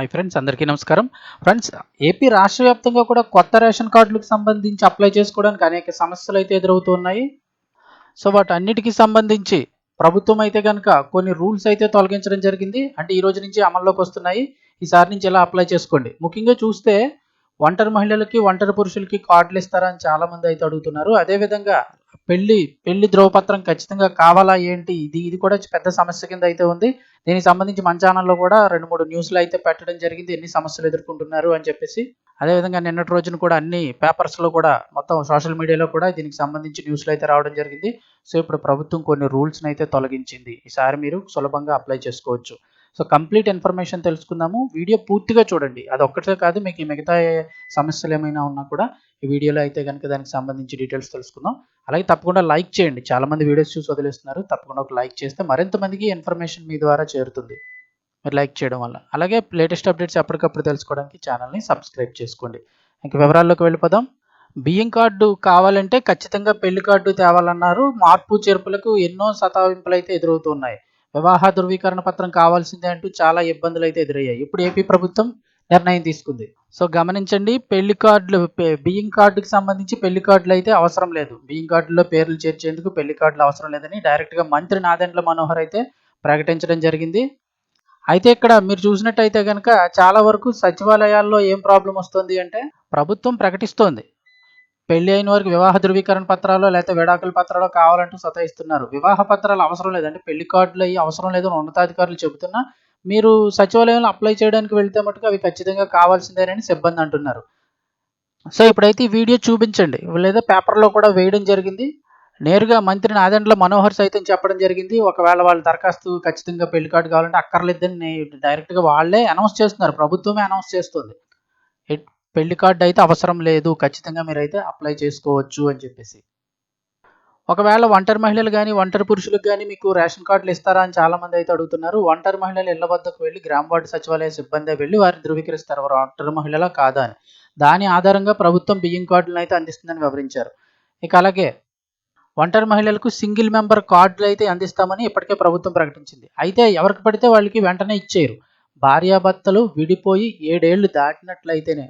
Hi friends అందరికీ నమస్కారం. Friends AP రాష్ట్ర వ్యాప్తంగా కూడా కొత్త రేషన్ కార్డులకు సంబంధించి అప్లై చేసుకోవడానికి అనేక సమస్యలు అయితే ఎదురవుతున్నాయి సో వాటి అన్నిటికీ సంబంధించి ప్రభుత్వం అయితే కనుక కొన్ని రూల్స్ అయితే తొలగించడం జరిగింది. అంటే ఈ రోజు నుంచి అమల్లోకి వస్తున్నాయి. ఈసారి నుంచి ఎలా అప్లై చేసుకోండి. ముఖ్యంగా చూస్తే ఒంటరి మహిళలకి ఒంటరి పురుషులకి కార్డులు ఇస్తారని చాలామంది అయితే అడుగుతున్నారు. అదేవిధంగా పెళ్ళి పెళ్ళి ధ్రువపత్రం ఖచ్చితంగా కావాలా ఏంటి? ఇది ఇది కూడా పెద్ద సమస్య కింద అయితే ఉంది. దీనికి సంబంధించి మన ఛానల్లో కూడా రెండు మూడు న్యూస్లు అయితే పెట్టడం జరిగింది. ఎన్ని సమస్యలు ఎదుర్కొంటున్నారు అని చెప్పేసి. అదేవిధంగా నిన్నటి రోజున కూడా అన్ని పేపర్స్లో కూడా మొత్తం సోషల్ మీడియాలో కూడా దీనికి సంబంధించి న్యూస్లు అయితే రావడం జరిగింది. సో ఇప్పుడు ప్రభుత్వం కొన్ని రూల్స్ని అయితే తొలగించింది. ఈసారి మీరు సులభంగా అప్లై చేసుకోవచ్చు. సో కంప్లీట్ ఇన్ఫర్మేషన్ తెలుసుకుందాము. వీడియో పూర్తిగా చూడండి. అది ఒక్కటే కాదు మీకు మిగతా సమస్యలు ఏమైనా ఉన్నా కూడా ఈ వీడియోలో అయితే కనుక దానికి సంబంధించి డీటెయిల్స్ తెలుసుకుందాం. అలాగే తప్పకుండా లైక్ చేయండి. చాలా మంది వీడియోస్ చూసి వదిలేస్తున్నారు. తప్పకుండా ఒక లైక్ చేస్తే మరింత మందికి ఇన్ఫర్మేషన్ మీ ద్వారా చేరుతుంది. మీరు లైక్ చేయడం వల్ల. అలాగే లేటెస్ట్ అప్డేట్స్ ఎప్పటికప్పుడు తెలుసుకోవడానికి ఛానల్ని సబ్స్క్రైబ్ చేసుకోండి. ఇంక వివరాల్లోకి వెళ్ళిపోదాం. బియ్యం కార్డు కావాలంటే ఖచ్చితంగా పెళ్ళి కార్డు తేవాలన్నారు. మార్పు చేర్పులకు ఎన్నో సతావింపులు అయితే ఎదురవుతున్నాయి వివాహ ధృవీకరణ పత్రం కావాల్సిందే అంటూ చాలా ఇబ్బందులు అయితే ఎదురయ్యాయి. ఇప్పుడు ఏపీ ప్రభుత్వం నిర్ణయం తీసుకుంది. సో గమనించండి పెళ్ళి కార్డులు బియ్యం కార్డుకి సంబంధించి పెళ్ళి కార్డులు అయితే అవసరం లేదు. బియ్యం కార్డులో పేర్లు చేర్చేందుకు పెళ్ళి కార్డులు అవసరం లేదని డైరెక్ట్గా మంత్రి నాదెండ్ల మనోహర్ అయితే ప్రకటించడం జరిగింది. అయితే ఇక్కడ మీరు చూసినట్టయితే కనుక చాలా వరకు సచివాలయాల్లో ఏం ప్రాబ్లం వస్తుంది అంటే ప్రభుత్వం ప్రకటిస్తోంది. పెళ్ళి అయిన వారికి వివాహ ధృవీకరణ పత్రాలు లేకపోతే విడాకుల పత్రాలు కావాలంటూ సతాయిస్తున్నారు. వివాహ పత్రాలు అవసరం లేదంటే పెళ్ళి కార్డులు అయ్యి అవసరం లేదని ఉన్నతాధికారులు చెబుతున్నా మీరు సచివాలయంలో అప్లై చేయడానికి వెళ్తే మటుకు అవి ఖచ్చితంగా కావాల్సిందేనని సిబ్బంది అంటున్నారు. సో ఇప్పుడైతే ఈ వీడియో చూపించండి. లేదా పేపర్లో కూడా వేయడం జరిగింది. నేరుగా మంత్రి నాదెండ్ల మనోహర్ సైతం చెప్పడం జరిగింది. ఒకవేళ వాళ్ళ దరఖాస్తు ఖచ్చితంగా పెళ్ళి కార్డు కావాలంటే అక్కర్లేదని డైరెక్ట్గా వాళ్ళే అనౌన్స్ చేస్తున్నారు. ప్రభుత్వమే అనౌన్స్ చేస్తుంది. పెళ్ళి కార్డు అయితే అవసరం లేదు. ఖచ్చితంగా మీరైతే అప్లై చేసుకోవచ్చు అని చెప్పేసి. ఒకవేళ ఒంటరి మహిళలు కానీ ఒంటరి పురుషులకు కానీ మీకు రేషన్ కార్డులు ఇస్తారా అని చాలామంది అయితే అడుగుతున్నారు. ఒంటరి మహిళలు ఇళ్ళ వద్దకు వెళ్ళి గ్రామ వార్డు సచివాలయ సిబ్బంది వెళ్ళి వారిని ధృవీకరిస్తారు. వారు ఒంటరి మహిళల కాదా అని. దాని ఆధారంగా ప్రభుత్వం బియ్యం కార్డులను అయితే అందిస్తుందని వివరించారు. ఇక అలాగే ఒంటరి మహిళలకు సింగిల్ మెంబర్ కార్డులు అయితే అందిస్తామని ఇప్పటికే ప్రభుత్వం ప్రకటించింది. అయితే ఎవరికి పడితే వాళ్ళకి వెంటనే ఇచ్చేయరు. భార్యాభర్తలు విడిపోయి ఏడేళ్ళు దాటినట్లయితేనే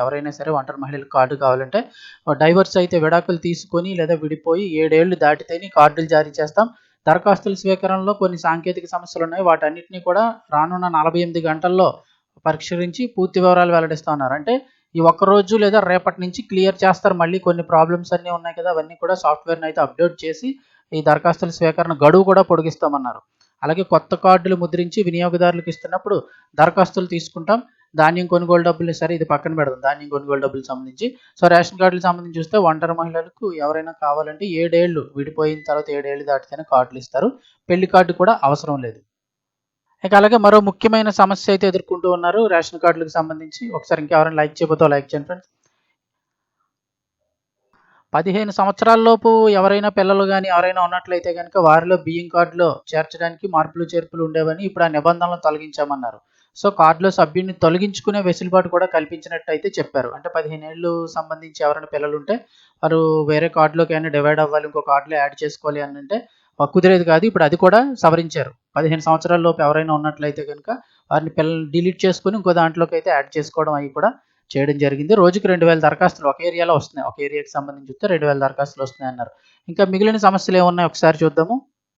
ఎవరైనా సరే ఒంటరి మహిళలకు కార్డు కావాలంటే డైవర్స్ అయితే విడాకులు తీసుకొని లేదా విడిపోయి ఏడేళ్ళు దాటితేనే కార్డులు జారీ చేస్తాం. దరఖాస్తుల స్వీకరణలో కొన్ని సాంకేతిక సమస్యలు ఉన్నాయి. వాటన్నిటిని కూడా రానున్న నలభై ఎనిమిది గంటల్లో పరిష్కరించి పూర్తి వివరాలు వెల్లడిస్తా ఉన్నారు. అంటే ఈ ఒక్క రోజు లేదా రేపటి నుంచి క్లియర్ చేస్తారు. మళ్ళీ కొన్ని ప్రాబ్లమ్స్ అన్నీ ఉన్నాయి కదా అవన్నీ కూడా సాఫ్ట్వేర్ని అయితే అప్డేట్ చేసి ఈ దరఖాస్తుల స్వీకరణ గడువు కూడా పొడిగిస్తామన్నారు. అలాగే కొత్త కార్డులు ముద్రించి వినియోగదారులకు ఇస్తున్నప్పుడు దరఖాస్తులు తీసుకుంటాం. ధాన్యం కొనుగోలు డబ్బులు సరే ఇది పక్కన పెడదాం. ధాన్యం కొనుగోలు డబ్బులకు సంబంధించి. సో రేషన్ కార్డులకు సంబంధించి చూస్తే ఒంటరి మహిళలకు ఎవరైనా కావాలంటే ఏడేళ్ళు విడిపోయిన తర్వాత ఏడేళ్ళు దాటితేనే కార్డులు ఇస్తారు. పెళ్ళి కార్డు కూడా అవసరం లేదు. ఇక అలాగే మరో ముఖ్యమైన సమస్య అయితే ఎదుర్కొంటూ ఉన్నారు. రేషన్ కార్డులకు సంబంధించి ఒకసారి ఇంకెవరైనా లైక్ చేయబోతో లైక్ చేయండి ఫ్రెండ్స్. పదిహేను సంవత్సరాలలోపు ఎవరైనా పిల్లలు కానీ ఎవరైనా ఉన్నట్లయితే కనుక వారిలో బియ్యం కార్డులో చేర్చడానికి మార్పులు చేర్పులు ఉండేవని ఇప్పుడు ఆ నిబంధనలు తొలగించామన్నారు. సో కార్డులో సభ్యుడిని తొలగించుకునే వెసులుబాటు కూడా కల్పించినట్టు అయితే చెప్పారు. అంటే పదిహేను ఏళ్ళు సంబంధించి ఎవరైనా పిల్లలు ఉంటే వారు వేరే కార్డులోకి అయినా డివైడ్ అవ్వాలి ఇంకో కార్డులో యాడ్ చేసుకోవాలి అని అంటే కుదిరేది కాదు. ఇప్పుడు అది కూడా సవరించారు. పదిహేను సంవత్సరాల లోపు ఎవరైనా ఉన్నట్లయితే కనుక వారిని పిల్లల్ని డిలీట్ చేసుకుని ఇంకో దాంట్లోకి అయితే యాడ్ చేసుకోవడం అవి కూడా చేయడం జరిగింది. రోజుకి రెండు వేల దరఖాస్తులు ఒక ఏరియాలో వస్తున్నాయి. ఒక ఏరియాకి సంబంధించి చూస్తే రెండు వేల దరఖాస్తులు వస్తున్నాయి అన్నారు. ఇంకా మిగిలిన సమస్యలు ఏమున్నాయి ఒకసారి చూద్దాము.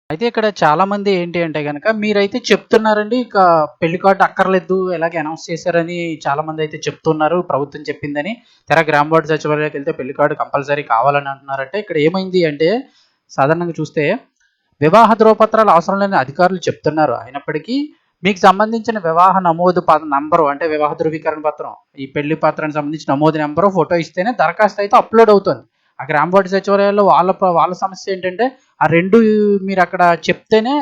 అయితే ఇక్కడ చాలామంది ఏంటి అంటే కనుక మీరైతే చెప్తున్నారండి ఇక పెళ్ళి కార్డు అక్కర్లేదు ఎలాగే అనౌన్స్ చేశారని చాలా మంది అయితే చెప్తున్నారు ప్రభుత్వం చెప్పిందని. తెర గ్రామ వార్డు సచివాలయానికి వెళ్తే పెళ్ళి కార్డు కంపల్సరీ కావాలని అంటున్నారంటే ఇక్కడ ఏమైంది అంటే సాధారణంగా చూస్తే వివాహ ధ్రువపత్రాలు అవసరం లేని అధికారులు చెప్తున్నారు. అయినప్పటికీ మీకు సంబంధించిన వివాహ నమోదు ప నంబరు అంటే వివాహ ధృవీకరణ పత్రం. ఈ పెళ్ళి పత్రానికి సంబంధించిన నమోదు నెంబరు ఫోటో ఇస్తేనే దరఖాస్తు అయితే అప్లోడ్ అవుతుంది. ఆ గ్రామ వార్డు సచివాలయాల్లో వాళ్ళ వాళ్ళ సమస్య ఏంటంటే ఆ రెండు మీరు అక్కడ చెప్తేనే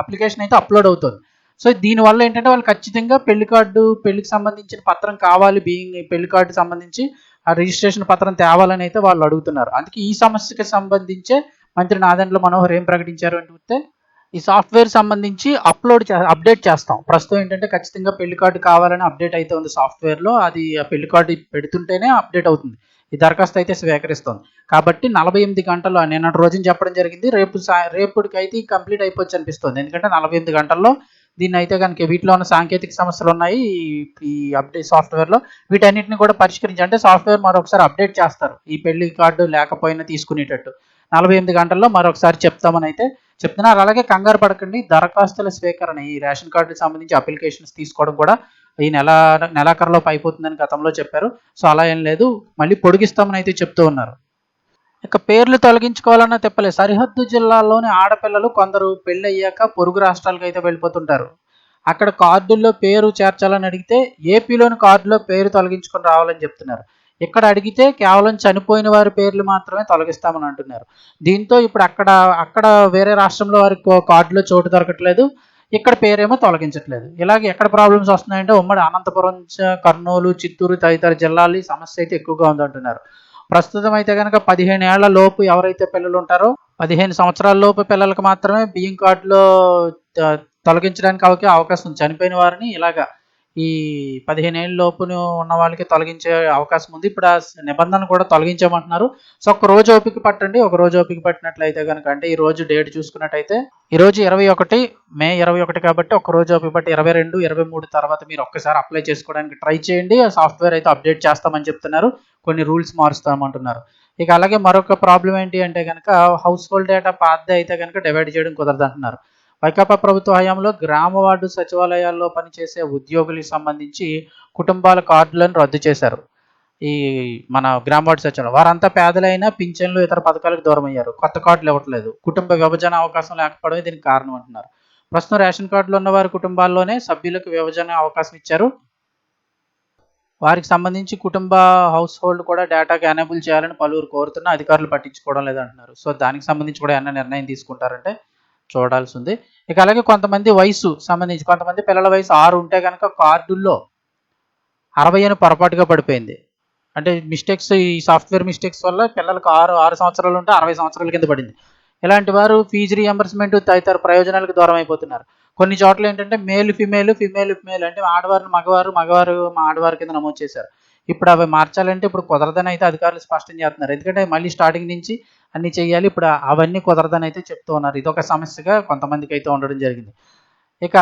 అప్లికేషన్ అయితే అప్లోడ్ అవుతుంది. సో దీనివల్ల ఏంటంటే వాళ్ళు ఖచ్చితంగా పెళ్ళి కార్డు పెళ్ళికి సంబంధించిన పత్రం కావాలి బీయింగ్ పెళ్ళి కార్డు సంబంధించి ఆ రిజిస్ట్రేషన్ పత్రం తేవాలని అయితే వాళ్ళు అడుగుతున్నారు. అందుకే ఈ సమస్యకి సంబంధించే మంత్రి నాదెండ్ల మనోహర్ ఏం ప్రకటించారు అంటే చూస్తే ఈ సాఫ్ట్వేర్ సంబంధించి అప్లోడ్ అప్డేట్ చేస్తాం. ప్రస్తుతం ఏంటంటే ఖచ్చితంగా పెళ్ళి కార్డు కావాలని అప్డేట్ అయితే ఉంది సాఫ్ట్వేర్లో. అది ఆ పెళ్ళి కార్డు పెడుతుంటేనే అప్డేట్ అవుతుంది. ఈ దరఖాస్తు అయితే స్వీకరిస్తుంది. కాబట్టి నలభై ఎనిమిది గంటల్లో నేను రోజున చెప్పడం జరిగింది రేపు సా రేపుడికి అయితే కంప్లీట్ అయిపోవచ్చు అనిపిస్తుంది. ఎందుకంటే నలభై ఎనిమిది గంటల్లో దీన్ని అయితే కనుక వీటిలో ఉన్న సాంకేతిక సమస్యలు ఉన్నాయి ఈ- ఈ అప్డేట్ సాఫ్ట్వేర్లో. వీటన్నిటిని కూడా పరిష్కరించి అంటే సాఫ్ట్వేర్ మరొకసారి అప్డేట్ చేస్తారు. ఈ పెళ్ళి కార్డు లేకపోయినా తీసుకునేటట్టు. నలభై ఎనిమిది గంటల్లో మరొకసారి చెప్తామని అయితే చెప్తున్నారు. అలాగే కంగారు పడకండి. దరఖాస్తుల స్వీకరణ ఈ రేషన్ కార్డుకి సంబంధించి అప్లికేషన్స్ తీసుకోవడం కూడా ఈ నెల నెలాఖరులోపు అయిపోతుందని గతంలో చెప్పారు. సో అలా ఏం లేదు. మళ్ళీ పొడిగిస్తామని అయితే చెప్తూ ఉన్నారు. ఇక పేర్లు తొలగించుకోవాలన్న తెప్పలే. సరిహద్దు జిల్లాల్లోని ఆడపిల్లలు కొందరు పెళ్ళి అయ్యాక పొరుగు రాష్ట్రాలకు అయితే వెళ్ళిపోతుంటారు. అక్కడ కార్డుల్లో పేరు చేర్చాలని అడిగితే ఏపీలోని కార్డులో పేరు తొలగించుకొని రావాలని చెప్తున్నారు. ఇక్కడ అడిగితే కేవలం చనిపోయిన వారి పేర్లు మాత్రమే తొలగిస్తామని అంటున్నారు. దీంతో ఇప్పుడు అక్కడ అక్కడ వేరే రాష్ట్రంలో వారికి కార్డులో చోటు దొరకట్లేదు. ఇక్కడ పేరేమో తొలగించట్లేదు. ఇలాగే ఎక్కడ ప్రాబ్లమ్స్ వస్తున్నాయంటే ఉమ్మడి అనంతపురం కర్నూలు చిత్తూరు తదితర జిల్లాలు సమస్య అయితే ఎక్కువగా ఉందంటున్నారు ప్రస్తుతం అయితే కనుక పదిహేను ఏళ్ళ లోపు ఎవరైతే పిల్లలు ఉంటారో పదిహేను సంవత్సరాల లోపు పిల్లలకు మాత్రమే బియ్యం కార్డులో తొలగించడానికి అవకాశం చనిపోయిన వారిని ఇలాగా ఈ పదిహేను ఏళ్ళ లోపును ఉన్న వాళ్ళకి తొలగించే అవకాశం ఉంది. ఇప్పుడు ఆ నిబంధన కూడా తొలగించమంటున్నారు. సో ఒక రోజు ఓపిక పట్టండి. ఒక రోజు ఓపిక పట్టినట్లయితే కనుక అంటే ఈ రోజు డేట్ చూసుకున్నట్టయితే ఈ రోజు ఇరవై ఒకటి మే ఇరవై ఒకటి కాబట్టి ఒక రోజు ఓపిక పట్టి ఇరవై రెండు ఇరవై మూడు తర్వాత మీరు ఒక్కసారి అప్లై చేసుకోవడానికి ట్రై చేయండి. ఆ సాఫ్ట్వేర్ అయితే అప్డేట్ చేస్తామని చెప్తున్నారు. కొన్ని రూల్స్ మారుస్తామంటున్నారు. ఇక అలాగే మరొక ప్రాబ్లం ఏంటి అంటే కనుక హౌస్ హోల్డ్ డేటా పాతదే అయితే కనుక డివైడ్ చేయడం కుదరదు అంటున్నారు వైకాపా ప్రభుత్వ హయాంలో గ్రామ వార్డు సచివాలయాల్లో పనిచేసే ఉద్యోగులకు సంబంధించి కుటుంబాల కార్డులను రద్దు చేశారు. ఈ మన గ్రామ వార్డు సచివాలయం. వారంతా పేదలైన పింఛన్లు ఇతర పథకాలకు దూరం అయ్యారు కొత్త కార్డులు ఇవ్వట్లేదు. కుటుంబ విభజన అవకాశం లేకపోవడమే దీనికి కారణం అంటున్నారు. ప్రస్తుతం రేషన్ కార్డులు ఉన్న వారి కుటుంబాల్లోనే సభ్యులకు విభజన అవకాశం ఇచ్చారు. వారికి సంబంధించి కుటుంబ హౌస్ హోల్డ్ కూడా డేటాకి ఎనేబుల్ చేయాలని పలువురు కోరుతున్నా అధికారులు పట్టించుకోవడం లేదంటున్నారు. సో దానికి సంబంధించి కూడా ఏమైనా నిర్ణయం తీసుకుంటారంటే చూడాల్సి ఉంది ఇక అలాగే కొంతమంది వయసు సంబంధించి కొంతమంది పిల్లల వయసు ఆరు ఉంటే కనుక కార్డుల్లో అరవై అని పొరపాటుగా పడిపోయింది. అంటే మిస్టేక్స్ ఈ సాఫ్ట్వేర్ మిస్టేక్స్ వల్ల పిల్లలకు ఆరు ఆరు సంవత్సరాలు ఉంటే అరవై సంవత్సరాల కింద పడింది. ఇలాంటి వారు ఫీజు రీఎంబర్స్మెంట్ తదితర ప్రయోజనాలకు దూరం అయిపోతున్నారు కొన్ని చోట్ల ఏంటంటే మేల్ ఫిమేల్ ఫిమేల్ ఫిమేల్ అంటే ఆడవారిని మగవారు మగవారు మా ఆడవారి కింద నమోదు చేశారు. ఇప్పుడు అవి మార్చాలంటే ఇప్పుడు కుదరదని అయితే అధికారులు స్పష్టం చేస్తున్నారు. ఎందుకంటే మళ్ళీ స్టార్టింగ్ నుంచి అన్ని చేయాలి. ఇప్పుడు అవన్నీ కుదరదని అయితే చెప్తూ ఉన్నారు. ఇదొక సమస్యగా కొంతమందికి అయితే ఉండడం జరిగింది. ఇక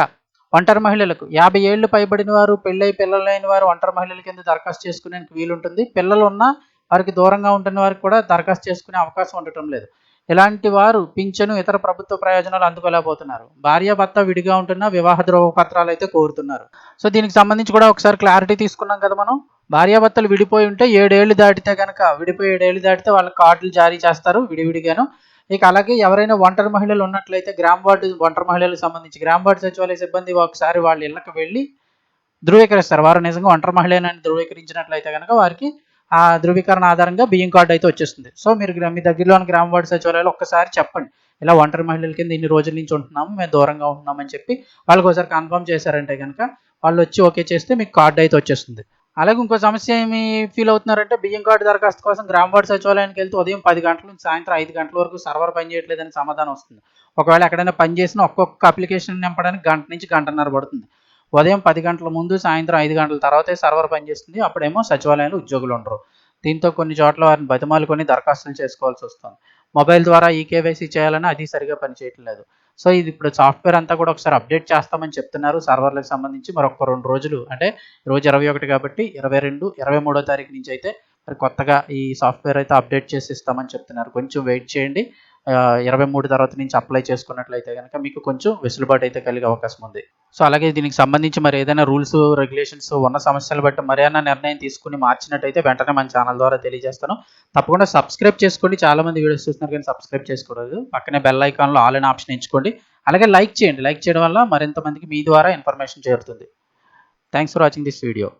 ఒంటరి మహిళలకు యాభై ఏళ్ళు పైబడిన వారు పెళ్ళై పిల్లలు లేని వారు ఒంటరి మహిళల కింద దరఖాస్తు చేసుకునేందుకు వీలుంటుంది? పిల్లలు ఉన్నా వారికి దూరంగా ఉంటున్న వారికి కూడా దరఖాస్తు చేసుకునే అవకాశం ఉండటం లేదు. ఇలాంటి వారు పింఛను ఇతర ప్రభుత్వ ప్రయోజనాలు అందుకోలేకపోతున్నారు. భార్య భర్త విడిగా ఉంటున్న వివాహ ధ్రువపత్రాలు అయితే కోరుతున్నారు. సో దీనికి సంబంధించి కూడా ఒకసారి క్లారిటీ తీసుకున్నాం కదా మనం. భార్యాభర్తలు విడిపోయి ఉంటే ఏడేళ్ళు దాటితే కనుక విడిపోయి ఏడేళ్ళు దాటితే వాళ్ళ కార్డులు జారీ చేస్తారు విడివిడిగాను. ఇక అలాగే ఎవరైనా ఒంటరి మహిళలు ఉన్నట్లయితే గ్రామ వార్డు ఒంటరి మహిళలకు సంబంధించి గ్రామ వార్డు సచివాలయ సిబ్బంది ఒకసారి వాళ్ళ ఇళ్ళకి వెళ్ళి ధృవీకరిస్తారు. వారు నిజంగా ఒంటరి మహిళనని ధృవీకరించినట్లయితే కనుక వారికి ఆ ధృవీకరణ ఆధారంగా బియ్యం కార్డు అయితే వచ్చేస్తుంది. సో మీరు మీ దగ్గరలో ఉన్న గ్రామ వార్డు సచివాలయాలు ఒక్కసారి చెప్పండి. ఇలా ఒంటరి మహిళల కింద ఇన్ని రోజుల నుంచి ఉంటున్నాము మేము దూరంగా ఉంటున్నామని చెప్పి వాళ్ళకి ఒకసారి కన్ఫర్మ్ చేశారంటే కనుక వాళ్ళు వచ్చి ఓకే చేస్తే మీకు కార్డు అయితే వచ్చేస్తుంది. అలాగే ఇంకో సమస్య ఏమి ఫీల్ అవుతున్నారంటే బియ్యం కార్డు దరఖాస్తు కోసం గ్రామ వార్డు సచివాలయానికి వెళ్తే ఉదయం పది గంటల నుంచి సాయంత్రం ఐదు గంటల వరకు సర్వర్ పనిచేయట్లేదని సమాధానం వస్తుంది. ఒకవేళ ఎక్కడైనా పని చేసిన ఒక్కొక్క అప్లికేషన్ నింపడానికి గంట నుంచి గంటన్నర పడుతుంది. ఉదయం పది గంటల ముందు సాయంత్రం ఐదు గంటల తర్వాతే సర్వర్ పనిచేస్తుంది అప్పుడేమో సచివాలయంలో ఉద్యోగులు ఉండరు. దీంతో కొన్ని చోట్ల వారిని బతిమాలుకొని దరఖాస్తులు చేసుకోవాల్సి వస్తుంది. మొబైల్ ద్వారా ఈ కేవైసీ చేయాలని అది సరిగా పనిచేయట్లేదు సో ఇది ఇప్పుడు సాఫ్ట్వేర్ అంతా కూడా ఒకసారి అప్డేట్ చేస్తామని చెప్తున్నారు. సర్వర్లకు సంబంధించి మరొక రెండు రోజులు అంటే రోజు ఇరవై ఒకటి కాబట్టి ఇరవై రెండు ఇరవై మూడో తారీఖు నుంచి అయితే మరి కొత్తగా ఈ సాఫ్ట్వేర్ అయితే అప్డేట్ చేసి ఇస్తామని చెప్తున్నారు. కొంచెం వెయిట్ చేయండి. ఇరవై మూడు తర్వాత నుంచి అప్లై చేసుకున్నట్లయితే కనుక మీకు కొంచెం వెసులుబాటు అయితే కలిగే అవకాశం ఉంది. సో అలాగే దీనికి సంబంధించి మరి ఏదైనా రూల్స్ రెగ్యులేషన్స్ ఉన్న సమస్యలు బట్టి మరేనా నిర్ణయం తీసుకుని మార్చినట్టయితే వెంటనే మన ఛానల్ ద్వారా తెలియజేస్తాను. తప్పకుండా సబ్స్క్రైబ్ చేసుకోండి. చాలా మంది వీడియోస్ చూస్తున్నారు కానీ సబ్స్క్రైబ్ చేసుకోలేదు పక్కనే బెల్ ఐకాన్లో ఆల్ అనే ఆప్షన్ ఎంచుకోండి అలాగే లైక్ చేయండి. లైక్ చేయడం వల్ల మరింత మందికి మీ ద్వారా ఇన్ఫర్మేషన్ చేరుతుంది. Thanks for watching this video